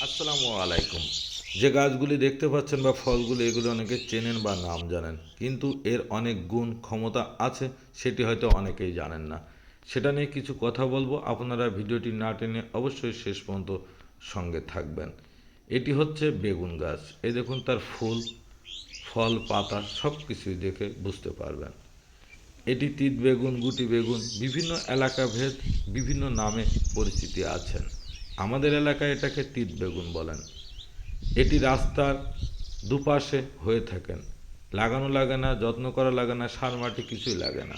আসসালামু আলাইকুম। যে গাছগুলি দেখতে পাচ্ছেন বা ফলগুলি, এগুলো অনেকে চেনেন বা নাম জানেন। কিন্তু এর অনেক গুণ ক্ষমতা আছে, সেটি হয়তো অনেকেই জানেন না। সেটা নিয়ে কিছু কথা বলব। আপনারা ভিডিওটি না টেনে অবশ্যই শেষ পর্যন্ত সঙ্গে থাকবেন। এটি হচ্ছে বেগুন গাছ। এ দেখুন, তার ফুল, ফল, পাতা সব কিছুই দেখে বুঝতে পারবেন। এটি তিত বেগুন, গুটি বেগুন, বিভিন্ন এলাকা ভেদ বিভিন্ন নামে পরিচিতি আছেন। আমাদের এলাকায় এটাকে তিত বেগুন বলেন। এটি রাস্তার দুপাশে হয়ে থাকেন লাগানো লাগে না, যত্ন করা লাগে না, সার মাটি কিছুই লাগে না।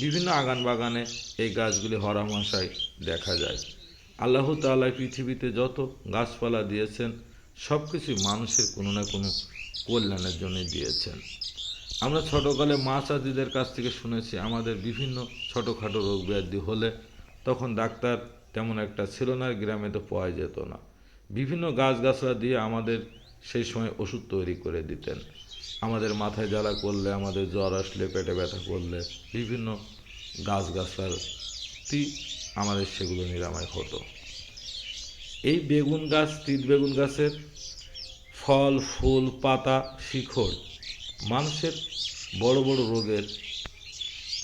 বিভিন্ন আগান বাগানে এই গাছগুলি হরামশায় দেখা যায়। আল্লাহ তাআলা পৃথিবীতে যত গাছপালা দিয়েছেন সব কিছুই মানুষের কোনো না কোনো কল্যাণের জন্য দিয়েছেন। আমরা ছোটকালে মা চাচিদের কাছ থেকে শুনেছি, আমাদের বিভিন্ন ছোটোখাটো রোগ ব্যাধি হলে তখন ডাক্তার তেমন একটা ছিল না গ্রামে তো পাওয়া যেত না। বিভিন্ন গাছগাছলা দিয়ে আমাদের সেই সময় ওষুধ তৈরি করে দিতেন। আমাদের মাথায় জ্বালা করলে, আমাদের জ্বর আসলে, পেটে ব্যথা করলে বিভিন্ন গাছগাছলাটি আমাদের সেগুলো নিরাময় হতো। এই বেগুন গাছ তিত বেগুন গাছের ফল, ফুল, পাতা, শিকড় মানুষের বড় বড় রোগের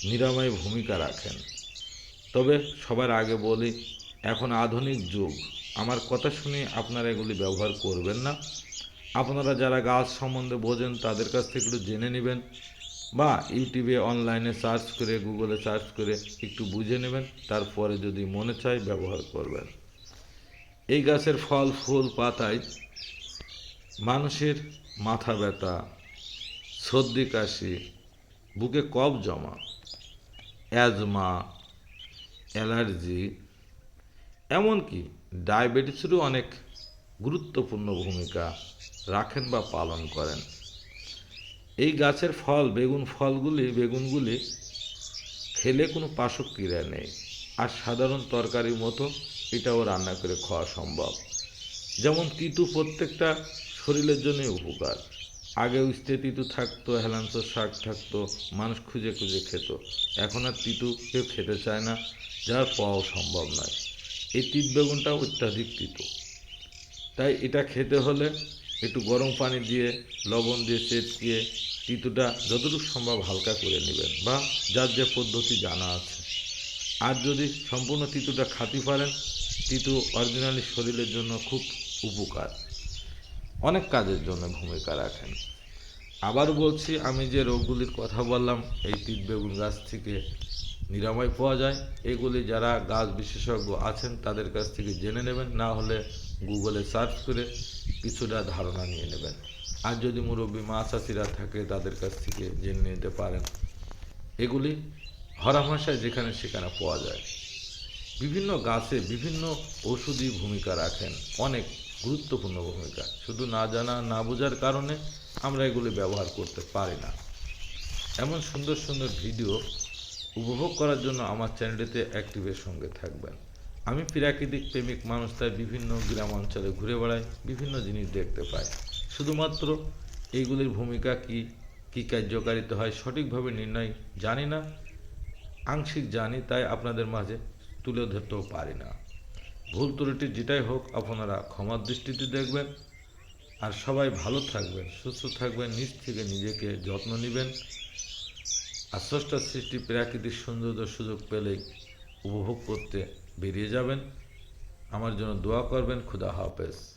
নিরাময় ভূমিকা রাখেন। তবে সবার আগে বলি, এখন আধুনিক যুগ। আমার কথা শুনে আপনারা এগুলি ব্যবহার করবেন না। আপনারা যারা গাছ সম্বন্ধে বোঝেন, তাদের কাছ থেকে একটু জেনে নেবেন বা ইউটিউবে অনলাইনে সার্চ করে, গুগলে সার্চ করে একটু বুঝে নেবেন। তারপরে যদি মনে চায়, ব্যবহার করবেন। এই গাছের ফল, ফুল, পাতায় মানুষের মাথা ব্যথা, সর্দি কাশি, বুকে কফ জমা, অ্যাজমা অ্যালার্জি, এমনকি ডায়াবেটিসেরও অনেক গুরুত্বপূর্ণ ভূমিকা রাখেন বা পালন করেন। এই গাছের ফল, বেগুন ফলগুলি, বেগুনগুলি খেলে কোনো পাশক ক্রিয়া নেই। আর সাধারণ তরকারির মতো এটাও রান্না করে খাওয়া সম্ভব। যেমন তিতু প্রত্যেকটা শরীরের জন্যই উপকার। আগে উস্তে তিতু থাকতো হেলাঞ্চর শাক থাকতো, মানুষ খুঁজে খুঁজে খেত। এখন আর তিতু কেউ খেতে চায় না, যার পাওয়াও সম্ভব নয়। এই তিত বেগুনটা অত্যাধিক তিতো। তাই এটা খেতে হলে একটু গরম পানি দিয়ে, লবণ দিয়ে চেটকিয়ে তিতুটা যতটুকু সম্ভব হালকা করে নেবেন, বা যার যে পদ্ধতি জানা আছে। আর যদি সম্পূর্ণ তিতুটা খাতে পারেন, তিতু অরিজিনালি শরীরের জন্য খুব উপকার। অনেক কাজের জন্য ভূমিকা রাখেন। আবার বলছি, আমি যে রোগগুলির কথা বললাম, এই তিত বেগুন গাছ থেকে নিরাময় পাওয়া যায়। এগুলি যারা গাছ বিশেষজ্ঞ আছেন, তাদের কাছ থেকে জেনে নেবেন, না হলে গুগলে সার্চ করে কিছুটা ধারণা নিয়ে নেবেন। আর যদি মুরব্বী মা চাষিরা থাকে, তাদের কাছ থেকে জেনে নিতে পারেন। এগুলি হরাভাষায় যেখানে সেখানে পাওয়া যায়। বিভিন্ন গাছে বিভিন্ন ওষুধি ভূমিকা রাখেন। অনেক গুরুত্বপূর্ণ ভূমিকা। শুধু না জানা, না বোঝার কারণে আমরা এগুলি ব্যবহার করতে পারি না। এমন সুন্দর সুন্দর ভিডিও উপভোগ করার জন্য আমার চ্যানেলটিতে অ্যাক্টিভের সঙ্গে থাকবেন। আমি প্রাকৃতিক প্রেমিক মানুষ, তাই বিভিন্ন গ্রাম অঞ্চলে ঘুরে বেড়াই, বিভিন্ন জিনিস দেখতে পাই। শুধুমাত্র এইগুলির ভূমিকা কি, কী কার্যকারিতা হয়, সঠিকভাবে নির্ণয় জানি না। আংশিক জানি, তাই আপনাদের মাঝে তুলে ধরতেও পারি না। ভুল ত্রুটি যেটাই হোক, আপনারা ক্ষমার দৃষ্টিতে দেখবেন আর সবাই ভালো থাকবেন, সুস্থ থাকবেন, নিজ থেকে নিজেকে যত্ন নেবেন। আর স্রষ্টার সৃষ্টি প্রাকৃতিক সৌন্দর্য সুযোগ পেলেই উপভোগ করতে বেরিয়ে যাবেন। আমার জন্য দোয়া করবেন। খুদা হাফেজ।